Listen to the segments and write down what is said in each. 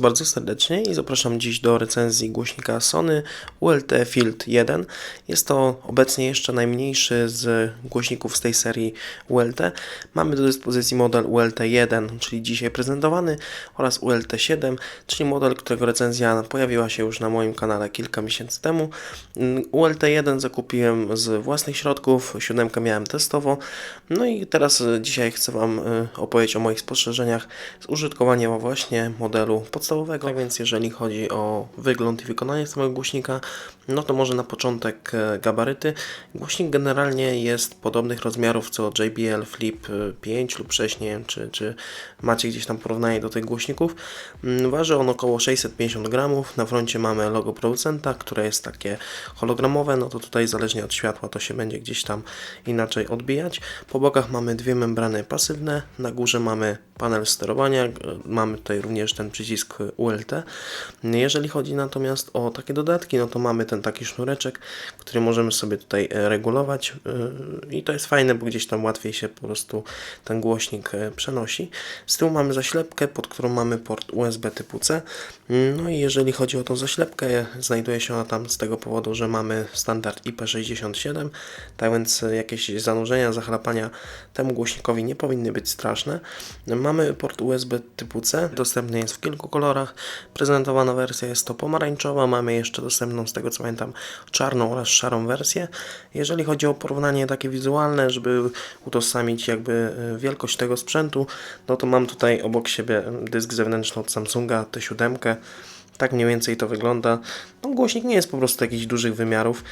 Bardzo serdecznie i zapraszam dziś do recenzji głośnika Sony ULT Field 1. Jest to obecnie jeszcze najmniejszy z głośników z tej serii ULT. Mamy do dyspozycji model ULT 1, czyli dzisiaj prezentowany, oraz ULT 7, czyli model, którego recenzja pojawiła się już na moim kanale kilka miesięcy temu. ULT 1 zakupiłem z własnych środków, 7 miałem testowo. No i teraz e, dzisiaj chcę Wam e, opowiedzieć o moich spostrzeżeniach z użytkowania właśnie modelu podstawowego, tak więc jeżeli chodzi o wygląd i wykonanie samego głośnika, no to może na początek e, gabaryty. Głośnik generalnie jest podobnych rozmiarów co JBL Flip 5 lub 6, nie wiem czy, czy macie gdzieś tam porównanie do tych głośników. Mm, waży on około 650 gramów, na froncie mamy logo producenta, które jest takie hologramowe, no to tutaj zależnie od światła to się będzie gdzieś tam inaczej odbijać. Po bokach mamy dwie membrany pasywne, na górze mamy panel sterowania, mamy tutaj również ten przycisk ULT. Jeżeli chodzi natomiast o takie dodatki, no to mamy ten taki sznureczek, który możemy sobie tutaj e, regulować e, i to jest fajne, bo gdzieś tam łatwiej się po prostu ten głośnik e, przenosi. Z tyłu mamy zaślepkę, pod którą mamy port USB typu C. No i jeżeli chodzi o tą zaślepkę, znajduje się ona tam z tego powodu, że mamy standard IP67, tak więc jakieś zanurzenia, zachlapania temu głośnikowi nie powinny być straszne. Mamy port USB typu C, dostępny jest w kilku kolorach. Prezentowana wersja jest to pomarańczowa, mamy jeszcze dostępną z tego co pamiętam czarną oraz szarą wersję. Jeżeli chodzi o porównanie takie wizualne, żeby utożsamić jakby e, wielkość tego sprzętu, no to mam tutaj obok siebie dysk zewnętrzny od Samsunga T7. Tak mniej więcej to wygląda. No, głośnik nie jest po prostu jakichś dużych wymiarów.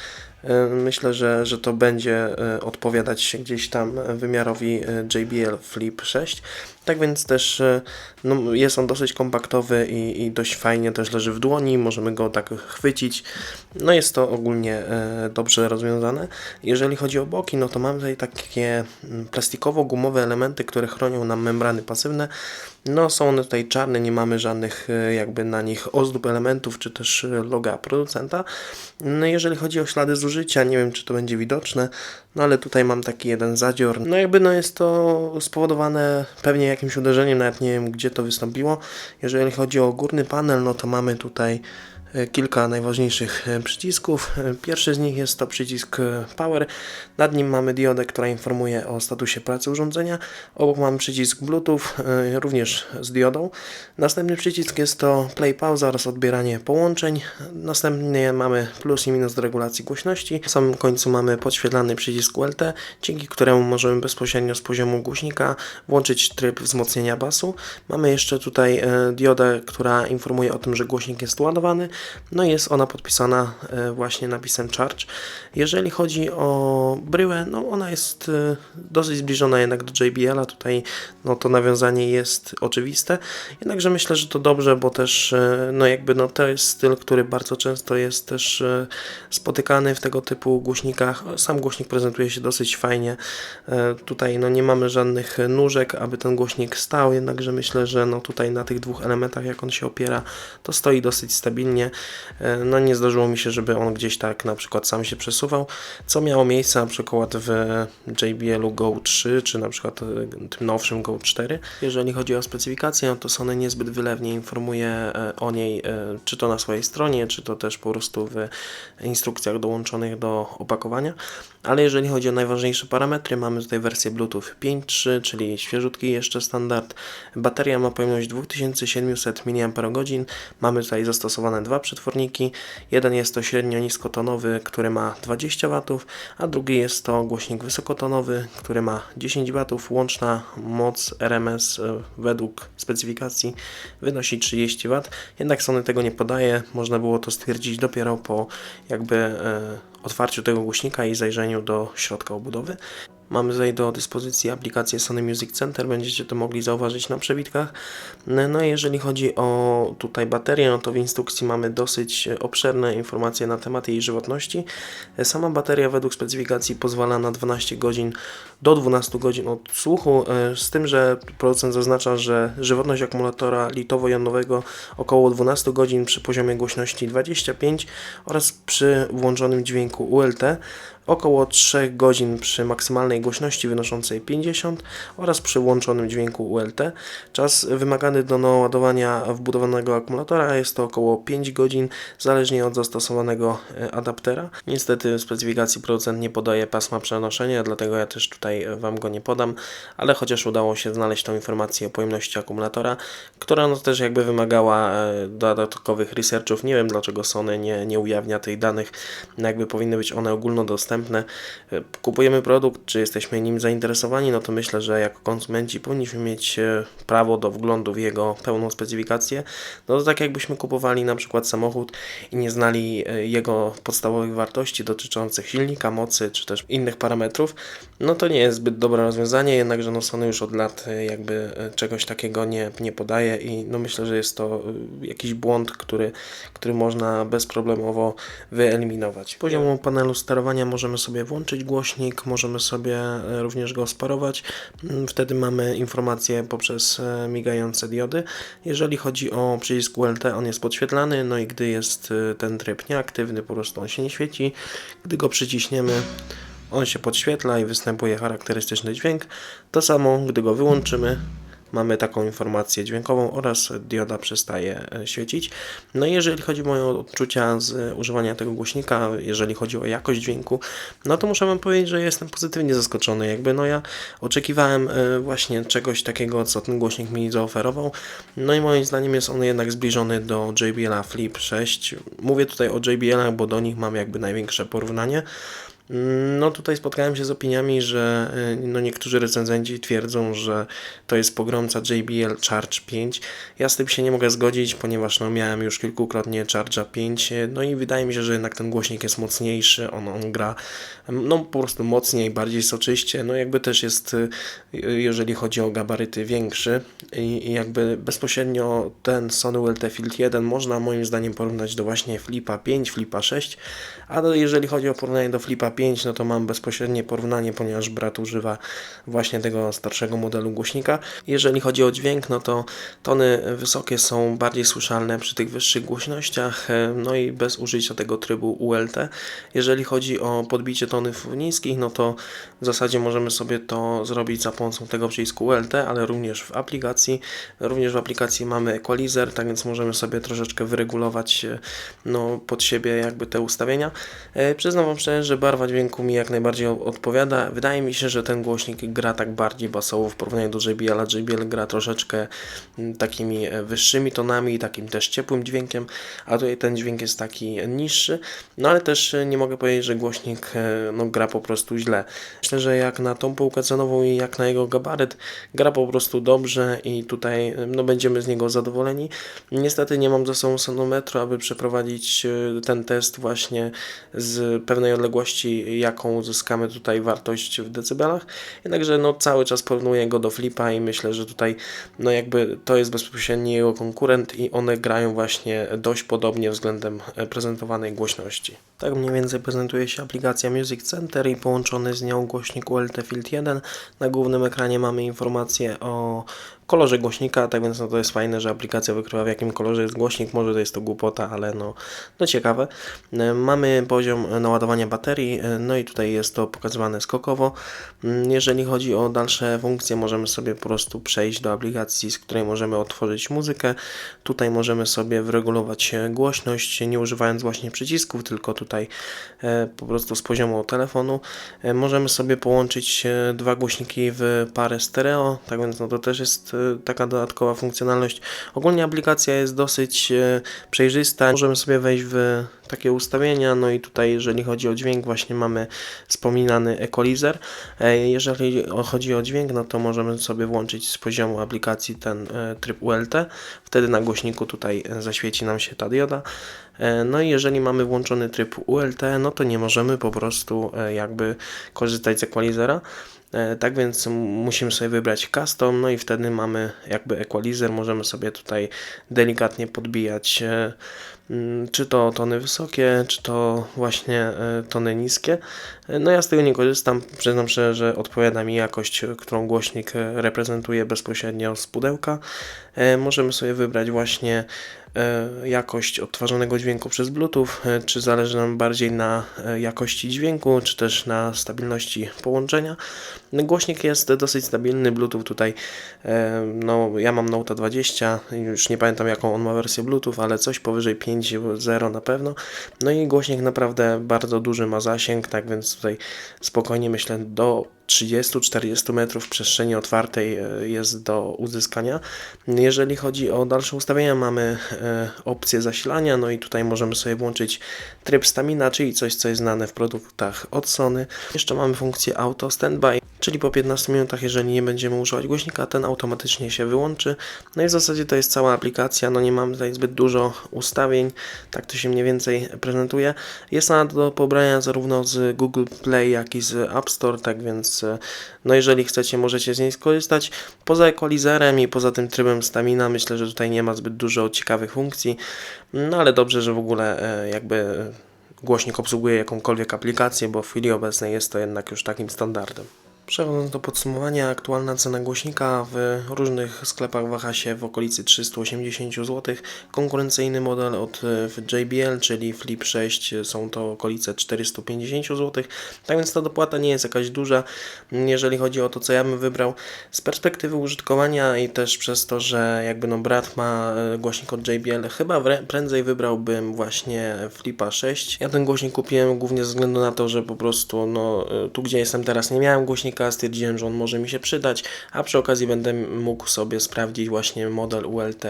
E, myślę, że, że to będzie e, odpowiadać gdzieś tam wymiarowi JBL Flip 6. Tak więc też no, jest on dosyć kompaktowy i, i dość fajnie też leży w dłoni, możemy go tak chwycić. No jest to ogólnie e, dobrze rozwiązane. Jeżeli chodzi o boki, no to mamy tutaj takie mm, plastikowo-gumowe elementy, które chronią nam membrany pasywne. No są one tutaj czarne, nie mamy żadnych e, jakby na nich ozdób elementów, czy też loga producenta. No jeżeli chodzi o ślady zużycia, nie wiem czy to będzie widoczne, no ale tutaj mam taki jeden zadzior. No jakby no jest to spowodowane pewnie jakimś uderzeniem, nawet nie wiem gdzie to wystąpiło. Jeżeli chodzi o górny panel, no to mamy tutaj kilka najważniejszych e, przycisków. E, pierwszy z nich jest to przycisk Power. Nad nim mamy diodę, która informuje o statusie pracy urządzenia. Obok mamy przycisk Bluetooth, również z diodą. Następny przycisk jest to Play Pause oraz odbieranie połączeń. Następnie mamy plus i minus do regulacji głośności. Na samym końcu mamy podświetlany przycisk ULT, dzięki któremu możemy bezpośrednio z poziomu głośnika włączyć tryb wzmocnienia basu. Mamy jeszcze tutaj diodę, która informuje o tym, że głośnik jest ładowany. No jest ona podpisana e, właśnie napisem Charge. Jeżeli chodzi o bryłę, no ona jest e, dosyć zbliżona jednak do JBL-a. Tutaj no to nawiązanie jest oczywiste. Jednakże myślę, że to dobrze, bo też e, no jakby no to jest styl, który bardzo często jest też spotykany w tego typu głośnikach. Sam głośnik prezentuje się dosyć fajnie. Tutaj no nie mamy żadnych nóżek, aby ten głośnik stał, jednakże myślę, że no tutaj na tych dwóch elementach, jak on się opiera, to stoi dosyć stabilnie. E, no nie zdarzyło mi się, żeby on gdzieś tak na przykład sam się przesuwał, co miało miejsce na przykład w JBL-u Go 3, czy na przykład e, tym nowszym Go 4. Jeżeli chodzi o specyfikację, no to Sony niezbyt wylewnie informuje e, o niej, czy to na swojej stronie, czy to też po prostu w instrukcjach dołączonych do opakowania. Ale jeżeli chodzi o najważniejsze parametry, mamy tutaj wersję Bluetooth 5.3, czyli świeżutki jeszcze standard. Bateria ma pojemność 2700 mAh. Mamy tutaj zastosowane dwa przetworniki. Jeden jest to średnio niskotonowy, który ma 20 W, a drugi jest to głośnik wysokotonowy, który ma 10 W. Łączna moc RMS e, według specyfikacji wynosi 30 W. Jednak Sony tego nie podaje. Można było to stwierdzić dopiero po jakby e, otwarciu tego głośnika i zajrzeniu do środka obudowy. Mamy tutaj do dyspozycji aplikację Sony Music Center, będziecie to mogli zauważyć na przewitkach. No i jeżeli chodzi o tutaj baterię, no to w instrukcji mamy dosyć obszerne informacje na temat jej żywotności. Sama bateria według specyfikacji pozwala na 12 godzin do 12 godzin odsłuchu, e, z tym, że producent zaznacza, że żywotność akumulatora litowo-jonowego około 12 godzin przy poziomie głośności 25 oraz przy włączonym dźwięku ULT około 3 godzin przy maksymalnej głośności wynoszącej 50 oraz przy włączonym dźwięku ULT. Czas wymagany do naładowania wbudowanego akumulatora jest to około 5 godzin, zależnie od zastosowanego e, adaptera. Niestety w specyfikacji producent nie podaje pasma przenoszenia, dlatego ja też tutaj e, Wam go nie podam, ale chociaż udało się znaleźć tą informację o pojemności akumulatora, która no też jakby wymagała e, dodatkowych researchów. Nie wiem dlaczego Sony nie, nie ujawnia tych danych, no jakby powinny być one ogólnodostępne. E, Kupujemy produkt, czy jesteśmy nim zainteresowani, no to myślę, że jako konsumenci powinniśmy mieć e, prawo do wglądu w jego pełną specyfikację. No to tak jakbyśmy kupowali na przykład samochód i nie znali e, jego podstawowych wartości dotyczących silnika, mocy, czy też innych parametrów, no to nie jest zbyt dobre rozwiązanie, jednakże no Sony już od lat e, jakby e, czegoś takiego nie, nie podaje i no myślę, że jest to e, jakiś błąd, który, który można bezproblemowo wyeliminować. Poziomu panelu sterowania możemy sobie włączyć głośnik, możemy sobie również go sparować. Mm, Wtedy mamy informacje poprzez migające diody. Jeżeli chodzi o przycisk ULT, on jest podświetlany, no i gdy jest ten tryb nieaktywny, po prostu on się nie świeci. Gdy go przyciśniemy, on się podświetla i występuje charakterystyczny dźwięk. To samo, gdy go wyłączymy, mamy taką informację dźwiękową oraz dioda przestaje e, świecić. No i jeżeli chodzi o moje odczucia z używania tego głośnika, jeżeli chodzi o jakość dźwięku, no to muszę Wam powiedzieć, że jestem pozytywnie zaskoczony. Jakby no ja oczekiwałem e, właśnie czegoś takiego, co ten głośnik mi zaoferował. No i moim zdaniem jest on jednak zbliżony do JBL Flip 6. Mówię tutaj o JBL, bo do nich mam jakby największe porównanie. No tutaj spotkałem się z opiniami, że y, no niektórzy recenzenci twierdzą, że to jest pogromca JBL Charge 5. Ja z tym się nie mogę zgodzić, ponieważ no miałem już kilkukrotnie Charge'a 5, y, no i wydaje mi się, że jednak ten głośnik jest mocniejszy, on, on gra no po prostu mocniej, bardziej soczyście, no jakby też jest, y, jeżeli chodzi o gabaryty, większy i, i jakby bezpośrednio ten Sony ULT Field 1 można moim zdaniem porównać do właśnie Flipa 5, Flipa 6, a jeżeli chodzi o porównanie do Flipa 5, no to mam bezpośrednie porównanie, ponieważ brat używa właśnie tego starszego modelu głośnika. Jeżeli chodzi o dźwięk, no to tony wysokie są bardziej słyszalne przy tych wyższych głośnościach, e, no i bez użycia tego trybu ULT. Jeżeli chodzi o podbicie tonów niskich, no to w zasadzie możemy sobie to zrobić za pomocą tego przycisku ULT, ale również w aplikacji. Również w aplikacji mamy equalizer, tak więc możemy sobie troszeczkę wyregulować e, no, pod siebie jakby te ustawienia. E, Przyznam Wam szczerze, że barwa dźwięku mi jak najbardziej odpowiada. Wydaje mi się, że ten głośnik gra tak bardziej basowo w porównaniu do JBL, a JBL gra troszeczkę mm, takimi e, wyższymi tonami i takim też ciepłym dźwiękiem, a tutaj ten dźwięk jest taki niższy, no ale też e, nie mogę powiedzieć, że głośnik e, no, gra po prostu źle. Myślę, że jak na tą półkę cenową i jak na jego gabaryt, gra po prostu dobrze i tutaj no, będziemy z niego zadowoleni. Niestety nie mam ze sobą sonometru, aby przeprowadzić ten test właśnie z pewnej odległości, jaką uzyskamy tutaj wartość w decybelach. Jednakże no, cały czas porównuję go do Flipa i myślę, że tutaj no jakby to jest bezpośredni jego konkurent i one grają właśnie dość podobnie względem e, prezentowanej głośności. Tak mniej więcej prezentuje się aplikacja Music Center i połączony z nią głośnik ULT Field 1. Na głównym ekranie mamy informację o kolorze głośnika, tak więc no to jest fajne, że aplikacja wykrywa w jakim kolorze jest głośnik, może to jest to głupota, ale no, no ciekawe. E, Mamy poziom naładowania baterii, e, no i tutaj jest to pokazywane skokowo. Mm, Jeżeli chodzi o dalsze funkcje, możemy sobie po prostu przejść do aplikacji, z której możemy otworzyć muzykę. Tutaj możemy sobie wyregulować e, głośność, nie używając właśnie przycisków, tylko tutaj po prostu z poziomu telefonu. Możemy sobie połączyć dwa głośniki w parę stereo, tak więc no to też jest taka dodatkowa funkcjonalność. Ogólnie aplikacja jest dosyć e, przejrzysta. Możemy sobie wejść w takie ustawienia, no i tutaj jeżeli chodzi o dźwięk właśnie mamy wspominany equalizer. E, Jeżeli chodzi o dźwięk, no to możemy sobie włączyć z poziomu aplikacji ten e, tryb ULT. Wtedy na głośniku tutaj e, zaświeci nam się ta dioda. No i jeżeli mamy włączony tryb ULT, no to nie możemy po prostu jakby korzystać z equalizera. E, Tak więc musimy sobie wybrać custom, no i wtedy mamy jakby equalizer, możemy sobie tutaj delikatnie podbijać e, czy to tony wysokie, czy to właśnie e, tony niskie. E, No ja z tego nie korzystam, przyznam szczerze, że odpowiada mi jakość, którą głośnik e, reprezentuje bezpośrednio z pudełka. Możemy sobie wybrać właśnie jakość odtwarzanego dźwięku przez Bluetooth, czy zależy nam bardziej na jakości dźwięku, czy też na stabilności połączenia. Głośnik jest dosyć stabilny, Bluetooth tutaj, no ja mam Note 20, już nie pamiętam jaką on ma wersję Bluetooth, ale coś powyżej 5.0 na pewno. No i głośnik naprawdę bardzo duży ma zasięg, tak więc tutaj spokojnie myślę do 30-40 metrów przestrzeni otwartej e, jest do uzyskania. Jeżeli chodzi o dalsze ustawienia, mamy e, opcję zasilania, no i tutaj możemy sobie włączyć tryb stamina, czyli coś, co jest znane w produktach od Sony. Jeszcze mamy funkcję auto standby, czyli po 15 minutach, jeżeli nie będziemy używać głośnika, ten automatycznie się wyłączy. No i w zasadzie to jest cała aplikacja, no nie mamy tutaj zbyt dużo ustawień, tak to się mniej więcej prezentuje. Jest ona do pobrania zarówno z Google Play, jak i z App Store, tak więc no jeżeli chcecie, możecie z niej skorzystać. Poza equalizerem i poza tym trybem stamina, myślę, że tutaj nie ma zbyt dużo ciekawych funkcji, no ale dobrze, że w ogóle e, jakby głośnik obsługuje jakąkolwiek aplikację, bo w chwili obecnej jest to jednak już takim standardem. Przechodząc do podsumowania, aktualna cena głośnika w różnych sklepach waha się w okolicy 380 zł. Konkurencyjny model od e, JBL, czyli Flip 6, są to okolice 450 zł. Tak więc ta dopłata nie jest jakaś duża, jeżeli chodzi o to, co ja bym wybrał. Z perspektywy użytkowania i też przez to, że jakby no brat ma e, głośnik od JBL, chyba prędzej wybrałbym właśnie Flipa 6. Ja ten głośnik kupiłem głównie ze względu na to, że po prostu no, e, tu gdzie jestem teraz nie miałem głośnika, stwierdziłem, że on może mi się przydać, a przy okazji będę mógł sobie sprawdzić właśnie model ULT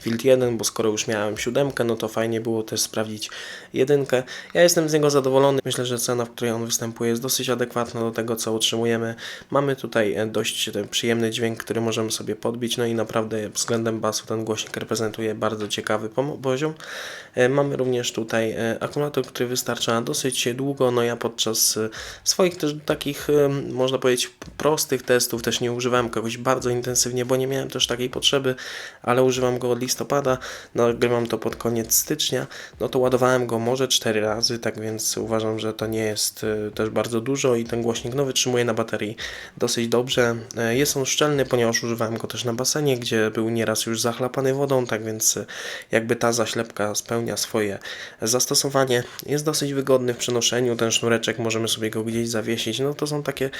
Field 1, bo skoro już miałem siódemkę, no to fajnie było też sprawdzić jedynkę. Ja jestem z niego zadowolony. Myślę, że cena, w której on występuje jest dosyć adekwatna do tego, co otrzymujemy. Mamy tutaj e, dość e, przyjemny dźwięk, który możemy sobie podbić, no i naprawdę względem basu ten głośnik reprezentuje bardzo ciekawy poziom. E, Mamy również tutaj akumulator, który wystarcza dosyć długo. No ja podczas swoich też takich, można powiedzieć, prostych testów też nie używałem kogoś bardzo intensywnie, bo nie miałem też takiej potrzeby, ale używam go od listopada, nagrywam to pod koniec stycznia, no to ładowałem go może 4 razy, tak więc uważam, że to nie jest e, też bardzo dużo i ten głośnik no, wytrzymuje na baterii dosyć dobrze. E, Jest on szczelny, ponieważ używałem go też na basenie, gdzie był nieraz już zachlapany wodą, tak więc e, jakby ta zaślepka spełnia swoje zastosowanie. Jest dosyć wygodny w przenoszeniu, ten sznureczek możemy sobie go gdzieś zawiesić, no to są takie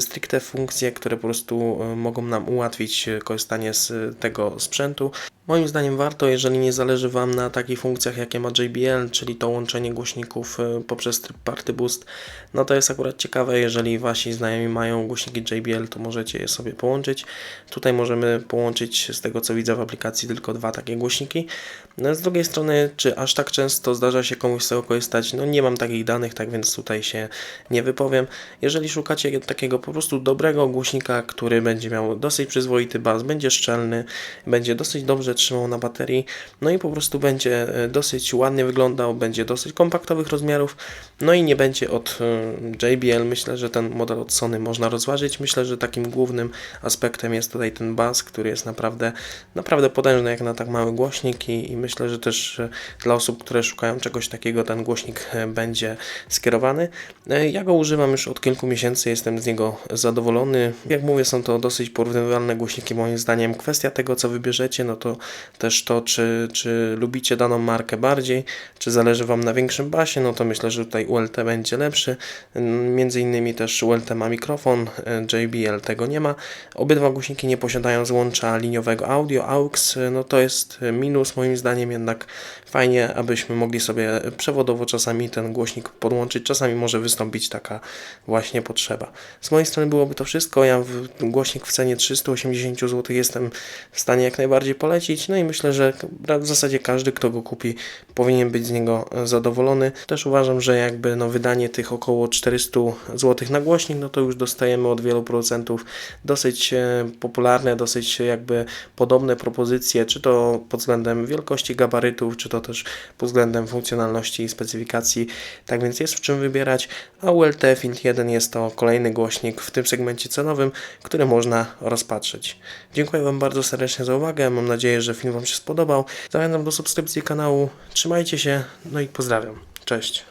stricte funkcje, które po prostu e, mogą nam ułatwić e, korzystanie z e, tego sprzętu. Moim zdaniem warto, jeżeli nie zależy Wam na takich funkcjach, jakie ma JBL, czyli to łączenie głośników e, poprzez tryb Party Boost, no to jest akurat ciekawe, jeżeli Wasi znajomi mają głośniki JBL, to możecie je sobie połączyć. Tutaj możemy połączyć, z tego co widzę w aplikacji, tylko dwa takie głośniki. No, z drugiej strony, czy aż tak często zdarza się komuś z tego korzystać? No nie mam takich danych, tak więc tutaj się nie wypowiem. Jeżeli szukacie takiego po prostu dobrego głośnika, który będzie miał dosyć przyzwoity bas, będzie szczelny, będzie dosyć dobrze trzymał na baterii, no i po prostu będzie e, dosyć ładnie wyglądał, będzie dosyć kompaktowych rozmiarów, no i nie będzie od e, JBL. Myślę, że ten model od Sony można rozważyć. Myślę, że takim głównym aspektem jest tutaj ten bas, który jest naprawdę, naprawdę potężny jak na tak mały głośnik i, i myślę, że też e, dla osób, które szukają czegoś takiego, ten głośnik będzie skierowany. Ja go używam już od kilku miesięcy, jestem z niego zadowolony. Jak mówię, są to dosyć porównywalne głośniki moim zdaniem. Kwestia tego, co wybierzecie, no to też to, czy, czy lubicie daną markę bardziej, czy zależy Wam na większym basie, no to myślę, że tutaj ULT będzie lepszy. Między innymi też ULT ma mikrofon, e, JBL tego nie ma. Obydwa głośniki nie posiadają złącza liniowego audio, AUX, e, no to jest minus moim zdaniem, jednak fajnie, abyśmy mogli sobie przewodowo czasami ten głośnik podłączyć, czasami może wystąpić taka właśnie potrzeba. Z mojej strony byłoby to wszystko, ja w, głośnik w cenie 380 zł jestem w stanie jak najbardziej polecić, no i myślę, że w zasadzie każdy, kto go kupi, powinien być z niego zadowolony. Też uważam, że jakby no wydanie tych około 400 zł na głośnik, no to już dostajemy od wielu producentów dosyć e, popularne, dosyć jakby podobne propozycje, czy to pod względem wielkości gabarytów, czy to też pod względem funkcjonalności i specyfikacji. Tak więc jest w czym wybierać, a ULT Field 1 jest to kolejny głośnik w tym segmencie cenowym, który można rozpatrzeć. Dziękuję Wam bardzo serdecznie za uwagę. Mam nadzieję, że film Wam się spodobał. Zachęcam do subskrypcji kanału. Trzymajcie się, no i pozdrawiam. Cześć.